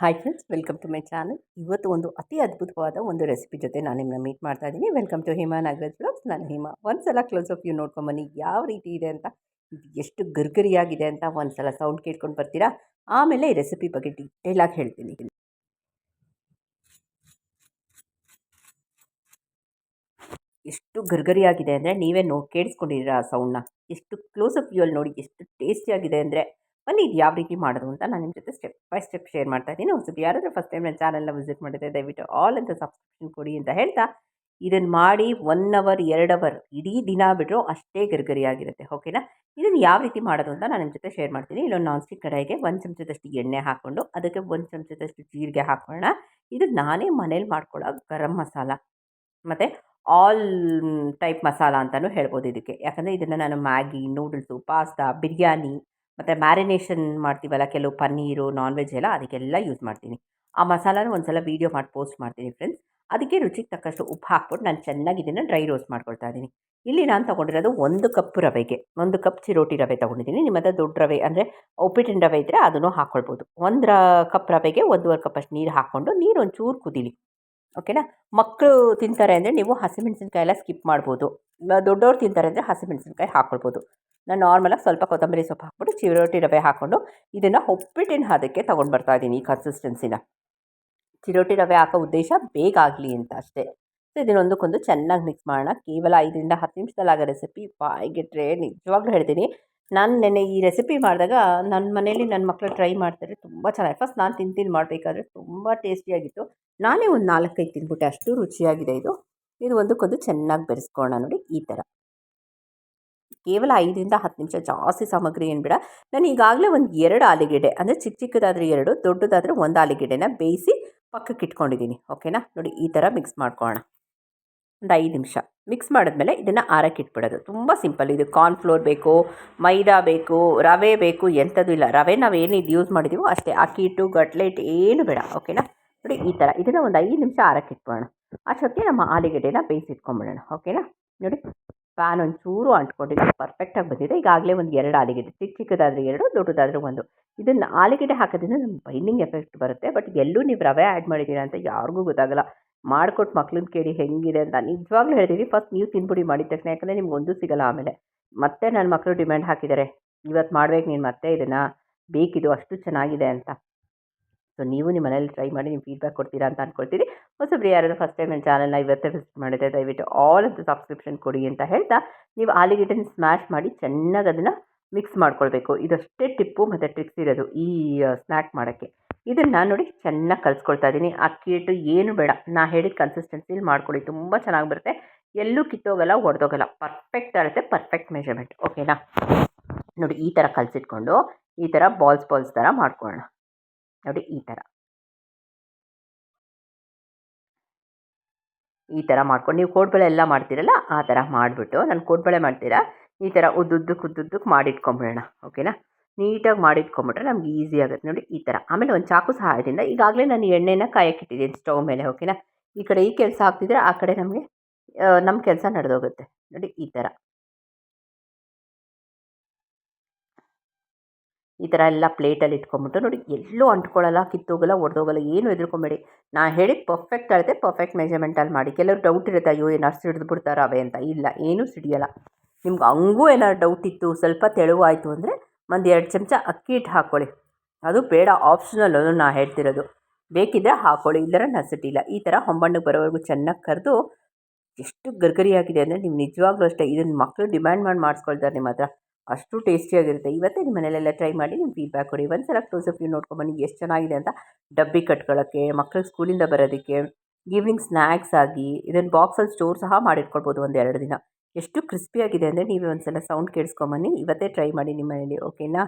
Hi friends welcome to my channel ಇವತ್ತು ಒಂದು ಅತಿ ಅದ್ಭುತವಾದ ಒಂದು ರೆಸಿಪಿ ಜೊತೆ ನಾನು ನಿಮ್ಮನ್ನ ಮೀಟ್ ಮಾಡ್ತಾ ಇದ್ದೀನಿ. Welcome to Hima Nagaraj blogs ನಾನು ಹಿಮಾ. ಒಂದು ಸಲ ಕ್ಲೋಸ್ ಅಪ್ ಯು ನೋಡ್ಕೊಂಬನ್ನಿ ಯಾವ ರೀತಿ ಇದೆ ಅಂತ? ಎಷ್ಟು ಗರ್ಗರಿಯಾಗಿದೆ ಅಂತ ಒಂದು ಸಲ ಸೌಂಡ್ ಕೇಳ್ಕೊಂಡು ಬರ್ತೀರಾ? ಆಮೇಲೆ ಈ ರೆಸಿಪಿ ಬಗ್ಗೆ ಡೀಟೇಲಾಗಿ ಹೇಳ್ತೀನಿ. ಎಷ್ಟು ಗರ್ಗರಿಯಾಗಿದೆ ಅಂದರೆ ನೀವೇ ನೋ, ಕೇಳಿಸ್ಕೊಂಡಿದ್ದೀರಾ ಆ ಸೌಂಡನ್ನ ಎಷ್ಟು ಕ್ಲೋಸ್ ಅಪ್ ವ್ಯೂ ಅಲ್ಲಿ ನೋಡಿ ಎಷ್ಟು ಟೇಸ್ಟಿಯಾಗಿದೆ ಅಂದರೆ ಬನ್ನಿ ಇದು ಯಾವ ರೀತಿ ಮಾಡೋದು ಅಂತ ನಾನು ನಿಮ್ಮ ಜೊತೆ ಸ್ಟೆಪ್ ಬೈ ಸ್ಟೆಪ್ ಶೇರ್ ಮಾಡ್ತಾ ಇದ್ದೀನಿ. ಹೊಸದು ಯಾರಾದರೂ ಫಸ್ಟ್ ಟೈಮ್ ನನ್ನ ಚಾನಲ್ನ ವಿಸಿಟ್ ಮಾಡಿದ್ರೆ ದಯವಿಟ್ಟು ಆಲ್ ಅಂತ ಸಬ್ಸ್ಕ್ರಿಪ್ಷನ್ ಕೊಡಿ ಅಂತ ಹೇಳ್ತಾ ಇದನ್ನು ಮಾಡಿ ಒನ್ ಅವರ್ ಎರಡು ಅವರ್ ಇಡೀ ದಿನ ಬಿಟ್ಟರು ಅಷ್ಟೇ ಗರಿಗರಿಯಾಗಿರುತ್ತೆ ಓಕೆನಾ ಇದನ್ನು ಯಾವ ರೀತಿ ಮಾಡೋದು ಅಂತ ನಾನು ನಿಮ್ಮ ಜೊತೆ ಶೇರ್ ಮಾಡ್ತೀನಿ. ಇಲ್ಲೊಂದು ನಾನ್ ಸ್ಟಿಕ್ ಕಡಾಯಿಗೆ ಒಂದು ಚಮಚದಷ್ಟು ಎಣ್ಣೆ ಹಾಕ್ಕೊಂಡು ಅದಕ್ಕೆ ಒಂದು ಚಮಚದಷ್ಟು ಜೀರಿಗೆ ಹಾಕೋಣ ಇದು ನಾನೇ ಮನೇಲಿ ಮಾಡ್ಕೊಳ್ಳೋ ಗರಂ ಮಸಾಲ. ಮತ್ತು ಆಲ್ ಟೈಪ್ ಮಸಾಲ ಅಂತಲೂ ಹೇಳ್ಬೋದು ಇದಕ್ಕೆ. ಯಾಕಂದರೆ ಇದನ್ನು ನಾನು ಮ್ಯಾಗಿ ನೂಡಲ್ಸು ಪಾಸ್ತಾ ಬಿರಿಯಾನಿ ಮತ್ತು ಮ್ಯಾರಿನೇಷನ್ ಮಾಡ್ತೀವಲ್ಲ, ಕೆಲವು ಪನ್ನೀರು ನಾನ್ ವೆಜ್ ಎಲ್ಲ ಅದಕ್ಕೆಲ್ಲ ಯೂಸ್ ಮಾಡ್ತೀನಿ. ಆ ಮಸಾಲಾನ ಒಂದು ಸಲ ವೀಡಿಯೋ ಮಾಡಿ ಪೋಸ್ಟ್ ಮಾಡ್ತೀನಿ ಫ್ರೆಂಡ್ಸ್ ಅದಕ್ಕೆ ರುಚಿಗೆ ತಕ್ಕಷ್ಟು ಉಪ್ಪು ಹಾಕ್ಬಿಟ್ಟು ನಾನು ಚೆನ್ನಾಗಿ ಇದನ್ನು ಡ್ರೈ ರೋಸ್ಟ್ ಮಾಡ್ಕೊಳ್ತಾ ಇದ್ದೀನಿ. ಇಲ್ಲಿ ನಾನು ತೊಗೊಂಡಿರೋದು ಒಂದು ಕಪ್ ರವೆಗೆ, ಒಂದು ಕಪ್ ಚಿರೋಟಿ ರವೆ ತೊಗೊಂಡಿದ್ದೀನಿ. ನಿಮ್ಮ ಹತ್ರ ದೊಡ್ಡ ರವೆ ಅಂದರೆ ಉಪ್ಪಿಟ್ಟಿನ ರವೆ ಇದ್ದರೆ ಅದನ್ನು ಹಾಕ್ಕೊಳ್ಬೋದು ಒಂದು ಕಪ್ ರವೆಗೆ ಒಂದೂವರೆ ಕಪ್ ಅಷ್ಟು ನೀರು ಹಾಕ್ಕೊಂಡು ನೀರು ಒಂಚೂರು ಕುದೀಲಿ. ಓಕೆನಾ ಮಕ್ಕಳು ತಿಂತಾರೆ ಅಂದರೆ ನೀವು ಹಸಿಮೆಣಸಿನ್ಕಾಯಿ ಎಲ್ಲ ಸ್ಕಿಪ್ ಮಾಡ್ಬೋದು ದೊಡ್ಡವ್ರು ತಿಂತಾರೆ ಅಂದರೆ ಹಸಿಮೆಣಸಿನ್ಕಾಯಿ ಹಾಕ್ಕೊಳ್ಬೋದು ನಾನು ನಾರ್ಮಲಾಗಿ ಸ್ವಲ್ಪ ಕೊತ್ತಂಬರಿ ಸೊಪ್ಪು ಹಾಕ್ಬಿಟ್ಟು ಚಿರೋಟಿ ರವೆ ಹಾಕ್ಕೊಂಡು ಇದನ್ನು ಒಪ್ಪಿಟ್ಟಿನ ಹದಕ್ಕೆ ತೊಗೊಂಡು ಬರ್ತಾ ಇದ್ದೀನಿ ಈ ಕನ್ಸಿಸ್ಟೆನ್ಸಿನ ಚಿರೋಟಿ ರವೆ ಹಾಕೋ ಉದ್ದೇಶ ಬೇಗ ಆಗಲಿ ಅಂತ ಅಷ್ಟೇ. ಸೊ ಇದನ್ನೊಂದಕ್ಕೊಂದು ಚೆನ್ನಾಗಿ ಮಿಕ್ಸ್ ಮಾಡೋಣ. ಕೇವಲ ಐದರಿಂದ ಹತ್ತು ನಿಮಿಷದಲ್ಲಿ ಆಗೋ ರೆಸಿಪಿ ಬಾಯಿಗಿಟ್ರೆ ನಿಜವಾಗ್ಲೂ ಹೇಳ್ತೀನಿ. ನಾನು ನೆನ್ನೆ ಈ ರೆಸಿಪಿ ಮಾಡಿದಾಗ ನನ್ನ ಮನೇಲಿ ನನ್ನ ಮಕ್ಕಳು ಟ್ರೈ ಮಾಡ್ತಾರೆ, ತುಂಬ ಚೆನ್ನಾಗಿ. ಫಸ್ಟ್ ನಾನು ತಿಂತೀನಿ ಮಾಡಬೇಕಾದ್ರೆ ತುಂಬ ಟೇಸ್ಟಿಯಾಗಿತ್ತು ನಾನೇ ಒಂದು ನಾಲ್ಕೈದು ತಿಂದ್ಬಿಟ್ಟೆ, ಅಷ್ಟು ರುಚಿಯಾಗಿದೆ ಇದು. ಇದು ಒಂದಕ್ಕೊಂದು ಚೆನ್ನಾಗಿ ಬೆರೆಸ್ಕೊಳ್ಳೋಣ ನೋಡಿ ಈ ಥರ ಕೇವಲ ಐದರಿಂದ ಹತ್ತು ನಿಮಿಷ ಜಾಸ್ತಿ ಸಾಮಗ್ರಿ ಏನು ಬೇಡ. ನಾನು ಈಗಾಗಲೇ ಒಂದು ಎರಡು ಆಲಿಗೆಡ್ಡೆ, ಅಂದರೆ ಚಿಕ್ಕ ಚಿಕ್ಕದಾದರೆ ಎರಡು, ದೊಡ್ಡದಾದರೆ ಒಂದು ಆಲಿಗೆಡ್ಡೆನ ಬೇಯಿಸಿ ಪಕ್ಕಕ್ಕೆ ಇಟ್ಕೊಂಡಿದ್ದೀನಿ ಓಕೆನಾ ನೋಡಿ ಈ ಥರ ಮಿಕ್ಸ್ ಮಾಡ್ಕೊಳ್ಳೋಣ. ಒಂದು ಐದು ನಿಮಿಷ. ಮಿಕ್ಸ್ ಮಾಡಿದ್ಮೇಲೆ ಇದನ್ನು ಆರಕ್ಕೆ ಇಟ್ಬಿಡೋದು. ತುಂಬ ಸಿಂಪಲ್. ಇದು ಕಾರ್ನ್ಫ್ಲೋರ್ ಬೇಕು, ಮೈದಾ ಬೇಕು, ರವೆ ಬೇಕು, ಎಂಥದ್ದು ಇಲ್ಲ. ರವೆ ನಾವು ಏನು ಇದು ಯೂಸ್ ಮಾಡಿದ್ದೀವೋ ಅಷ್ಟೇ. ಅಕ್ಕಿ ಹಿಟ್ಟು, ಗಟ್ಲೆಟ್ ಏನು ಬೇಡ. ಓಕೆನಾ ನೋಡಿ ಈ ಥರ ಇದನ್ನು ಒಂದು ಐದು ನಿಮಿಷ ಆರಕ್ಕೆ ಇಟ್ಬಿಡೋಣ. ಅಷ್ಟೊತ್ತಿಗೆ ನಮ್ಮ ಆಲೂಗೆಡ್ಡೆನ ಬೇಯಿಸಿಟ್ಕೊಂಬಿಡೋಣ. ಓಕೆನಾ ನೋಡಿ ಪ್ಯಾನ್ ಒಂಚೂರು ಅಂಟ್ಕೊಂಡಿದ್ದು ಪರ್ಫೆಕ್ಟಾಗಿ ಬಂದಿದೆ. ಈಗಾಗಲೇ ಒಂದು ಎರಡು ಆಲೂಗೆಡ್ಡೆ. ಚಿಕ್ಕ ಚಿಕ್ಕದಾದರೆ ಎರಡು, ದೊಡ್ಡದಾದರೆ ಒಂದು. ಇದನ್ನು ಆಲೂಗೆಡ್ಡೆ ಹಾಕೋದ್ರಿಂದ ನಮ್ಗೆ ಬೈಂಡಿಂಗ್ ಎಫೆಕ್ಟ್ ಬರುತ್ತೆ. ಬಟ್ ಎಲ್ಲೂ ನೀವು ರವೆ ಆ್ಯಡ್ ಮಾಡಿದ್ದೀರಾ ಅಂತ ಯಾರಿಗೂ ಗೊತ್ತಾಗಲ್ಲ. ಮಾಡಿಕೊಟ್ಟು ಮಕ್ಳನ್ನ ಕೇಳಿ ಹೆಂಗಿದೆ ಅಂತ. ನಿಜವಾಗ್ಲೂ ಹೇಳ್ತೀನಿ ಫಸ್ಟ್ ನೀವು ತಿನ್ಬಿಡಿ ಮಾಡಿದ ತಕ್ಷಣ, ಯಾಕಂದರೆ ನಿಮ್ಗೆ ಒಂದು ಸಿಗಲ್ಲ ಆಮೇಲೆ. ಮತ್ತೆ ನನ್ನ ಮಕ್ಕಳು ಡಿಮ್ಯಾಂಡ್ ಹಾಕಿದ್ದಾರೆ ಇವತ್ತು ಮಾಡ್ಬೇಕು, ನೀನು ಮತ್ತೆ ಇದನ್ನು ಬೇಕಿದು ಅಷ್ಟು ಚೆನ್ನಾಗಿದೆ ಅಂತ. ಸೊ ನೀವು ನಿಮ್ಮ ಮನೇಲಿ ಟ್ರೈ ಮಾಡಿ ನೀವು ಫೀಡ್ಬ್ಯಾಕ್ ಕೊಡ್ತೀರಾ ಅಂತ ಅಂದ್ಕೊಳ್ತೀನಿ ಹೊಸಬ್ರು ಯಾರಾದರೂ ಫಸ್ಟ್ ಟೈಮ್ ನನ್ನ ಚಾನಲ್ನ ಇವತ್ತೇ ವಿಸಿಟ್ ಮಾಡಿದೆ ದಯವಿಟ್ಟು ಆಲ್ ಅಂತ ಸಬ್ಸ್ಕ್ರಿಪ್ಷನ್ ಕೊಡಿ ಅಂತ ಹೇಳ್ತಾ, ನೀವು ಆಲೂಗೆಡ್ಡೆನ ಸ್ಮ್ಯಾಶ್ ಮಾಡಿ, ಚೆನ್ನಾಗಿ ಅದನ್ನು ಮಿಕ್ಸ್ ಮಾಡ್ಕೊಳ್ಬೇಕು. ಇದಷ್ಟೇ ಟಿಪ್ಪು ಮತ್ತು ಟ್ರಿಕ್ಸ್ ಇರೋದು ಈ ಸ್ನ್ಯಾಕ್ ಮಾಡೋಕ್ಕೆ. ಇದನ್ನು ನೋಡಿ ಚೆನ್ನಾಗಿ ಕಲಿಸ್ಕೊಳ್ತಾ ಇದ್ದೀನಿ ಅಕ್ಕಿ ಹಿಟ್ಟು ಏನು ಬೇಡ. ನಾ ಹೇಳಿದ ಕನ್ಸಿಸ್ಟೆನ್ಸಿಲಿ ಮಾಡ್ಕೊಳ್ಳಿ ತುಂಬ ಚೆನ್ನಾಗಿ ಬರುತ್ತೆ. ಎಲ್ಲೂ ಕಿತ್ತೋಗಲ್ಲ, ಒಡೆದೋಗಲ್ಲ. ಪರ್ಫೆಕ್ಟ್ ಆಗುತ್ತೆ. ಪರ್ಫೆಕ್ಟ್ ಮೆಷರ್ಮೆಂಟ್ ಓಕೆನಾ ನೋಡಿ, ಈ ಥರ ಕಲಸಿಟ್ಕೊಂಡು, ಈ ಥರ ಬಾಲ್ಸ್ ಬಾಲ್ಸ್ ಥರ ಮಾಡ್ಕೊಳ್ಳೋಣ ನೋಡಿ, ಈ ಥರ ಈ ಥರ ಮಾಡ್ಕೊಂಡು, ನೀವು ಕೋಡ್ಬಳೆ ಎಲ್ಲ ಮಾಡ್ತೀರಲ್ಲ, ಆ ಥರ ಮಾಡಿಬಿಟ್ಟು, ನಾನು ಕೋಡ್ಬಳೆ ಮಾಡ್ತೀರಾ? ಈ ಥರ ಉದ್ದುದ್ದಕ್ಕೆ ಉದ್ದುದ್ದಕ್ಕೆ ಮಾಡಿಟ್ಕೊಂಬಿಡೋಣ. ಓಕೆನಾ ನೀಟಾಗಿ ಮಾಡಿಟ್ಕೊಂಬಿಟ್ರೆ ನಮ್ಗೆ ಈಸಿ ಆಗುತ್ತೆ. ನೋಡಿ, ಈ ಥರ. ಆಮೇಲೆ ಒಂದು ಚಾಕು ಸಹಾಯದಿಂದ ಈಗಾಗಲೇ ನಾನು ಎಣ್ಣೆನ ಕಾಯಕ್ಕಿಟ್ಟಿದ್ದೀನಿ ಸ್ಟವ್ ಮೇಲೆ, ಓಕೆನಾ? ಈ ಕಡೆ ಈ ಕೆಲಸ ಆಗ್ತಿದ್ರೆ ಆ ಕಡೆ ನಮಗೆ ನಮ್ಮ ಕೆಲಸ ನಡೆದೋಗುತ್ತೆ. ನೋಡಿ, ಈ ಥರ. ಈ ಥರ ಎಲ್ಲ ಪ್ಲೇಟಲ್ಲಿ ಇಟ್ಕೊಂಬಿಟ್ಟು ನೋಡಿ, ಎಲ್ಲೂ ಅಂಟ್ಕೊಳ್ಳಲ್ಲ, ಕಿತ್ತೋಗಲ್ಲ, ಒಡೆದೋಗಲ್ಲ, ಏನು ಎದುರ್ಕೊಂಬೇಡಿ ನಾ ಹೇಳಿದ ಪರ್ಫೆಕ್ಟ್ ಅಳತೆ, ಪರ್ಫೆಕ್ಟ್ ಮೆಜರ್ಮೆಂಟಲ್ಲಿ ಮಾಡಿ. ಕೆಲವರು ಡೌಟ್ ಇರುತ್ತೆ, ಅಯ್ಯೋ ಏನಾರು ಸಿಡಿದು ಬಿಡ್ತಾರೆ ಅವೆ ಅಂತ. ಇಲ್ಲ, ಏನೂ ಸಿಡಿಯಲ್ಲ. ನಿಮ್ಗೆ ಹಂಗೂ ಏನಾದ್ರು ಡೌಟ್ ಇತ್ತು, ಸ್ವಲ್ಪ ತೆಳುವಾಯಿತು ಅಂದರೆ ಒಂದು ಎರಡು ಚಮಚ ಅಕ್ಕಿ ಹಿಟ್ಟು ಹಾಕ್ಕೊಳ್ಳಿ ಅದು ಬೇಡ ಆಪ್ಷನಲ್ ಅದು ನಾ ಹೇಳ್ತಿರೋದು. ಬೇಕಿದ್ದರೆ ಹಾಕ್ಕೊಳ್ಳಿ ಇಲ್ಲರ ನಸಟಿಲ್ಲ ಈ ಥರ ಹೊಂಬಣ್ಣಗೆ ಬರೋವರೆಗೂ ಚೆನ್ನಾಗಿ ಕರೆದು ಎಷ್ಟು ಗರ್ಗರಿಯಾಗಿದೆ ಅಂದರೆ ನೀವು ನಿಜವಾಗ್ಲೂ ಅಷ್ಟೇ. ಇದನ್ನು ಮಕ್ಕಳು ಡಿಮ್ಯಾಂಡ್ ಮಾಡಿ ಮಾಡಿಸ್ಕೊಳ್ತಾರೆ ನಿಮ್ಮ ಹತ್ರ. ಅಷ್ಟು ಟೇಸ್ಟಿಯಾಗಿರುತ್ತೆ. ಇವತ್ತೇ ನಿಮ್ಮ ಮನೇಲೆಲ್ಲ ಟ್ರೈ ಮಾಡಿ ನಿಮ್ಮ ಫೀಡ್ಬ್ಯಾಕ್ ಕೊಡಿ. ಒಂದು ಸಲ ಕ್ಲೋಸ್ ಅಪ್ ವ್ಯೂ ನೋಡ್ಕೊಂಬನ್ನಿ ಎಷ್ಟು ಚೆನ್ನಾಗಿದೆ ಅಂತ. ಡಬ್ಬಿ ಕಟ್ಕೊಳ್ಳೋಕ್ಕೆ ಮಕ್ಕಳು ಸ್ಕೂಲಿಂದ ಬರೋದಕ್ಕೆ ಈವ್ನಿಂಗ್ ಸ್ನ್ಯಾಕ್ಸ್ ಆಗಿ ಇದನ್ನು ಬಾಕ್ಸಲ್ಲಿ ಸ್ಟೋರ್ ಸಹ ಮಾಡಿಟ್ಕೊಳ್ಬೋದು ಒಂದು ಎರಡು ದಿನ. ಎಷ್ಟು ಕ್ರಿಸ್ಪಿಯಾಗಿದೆ ಅಂದರೆ ನೀವೇ ಒಂದು ಸಲ ಸೌಂಡ್ ಕೇಳಿಸ್ಕೊಂಬನ್ನಿ, ಇವತ್ತೇ ಟ್ರೈ ಮಾಡಿ ನಿಮ್ಮ ಮನೇಲಿ, ಓಕೆನಾ?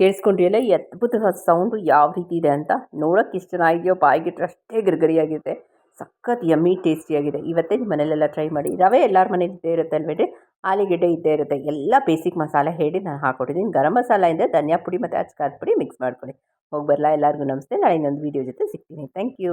ಕೇಳಿಸ್ಕೊಂಡ್ರಿಯಲ್ಲ, ಈ ಅದ್ಭುತ ಸೌಂಡು ಯಾವ ರೀತಿ ಇದೆ ಅಂತ ನೋಡೋಕ್ಕೆ ಇಷ್ಟು ಚೆನ್ನಾಗಿದೆಯೋ ಬಾಯಿಗಿಟ್ರೆ ಅಷ್ಟೇ ಗರಿಗರಿಯಾಗಿರುತ್ತೆ ಸಖತ್ ಯಮ್ಮಿ ಟೇಸ್ಟಿಯಾಗಿದೆ. ಇವತ್ತೇ ನಿಮ್ಮ ಮನೇಲೆಲ್ಲ ಟ್ರೈ ಮಾಡಿ, ರವೆ ಎಲ್ಲರ ಮನೇಲಿ ಇದ್ದೇ ಇರುತ್ತೆ ಅಲ್ವೇರಿ ಆಲೂಗೆಡ್ಡೆ ಇದ್ದೇ ಇರುತ್ತೆ, ಎಲ್ಲ ಬೇಸಿಕ್ ಮಸಾಲೆ ಹೇಳಿ ನಾನು ಹಾಕ್ಕೊಟ್ಟಿದ್ದೀನಿ ಗರಂ ಮಸಾಲೆಯಿಂದ ಧನಿಯಾ ಪುಡಿ ಮತ್ತು ಅಚ್ಕಾರದ ಪುಡಿ ಮಿಕ್ಸ್ ಮಾಡ್ಕೊಳ್ಳಿ. ಹೋಗಿ ಬರಲಾ ಎಲ್ಲರಿಗೂ ನಮಸ್ತೆ. ನಾಳೆ ಇನ್ನೊಂದು ವಿಡಿಯೋ ಜೊತೆ ಸಿಗ್ತೀನಿ. Thank you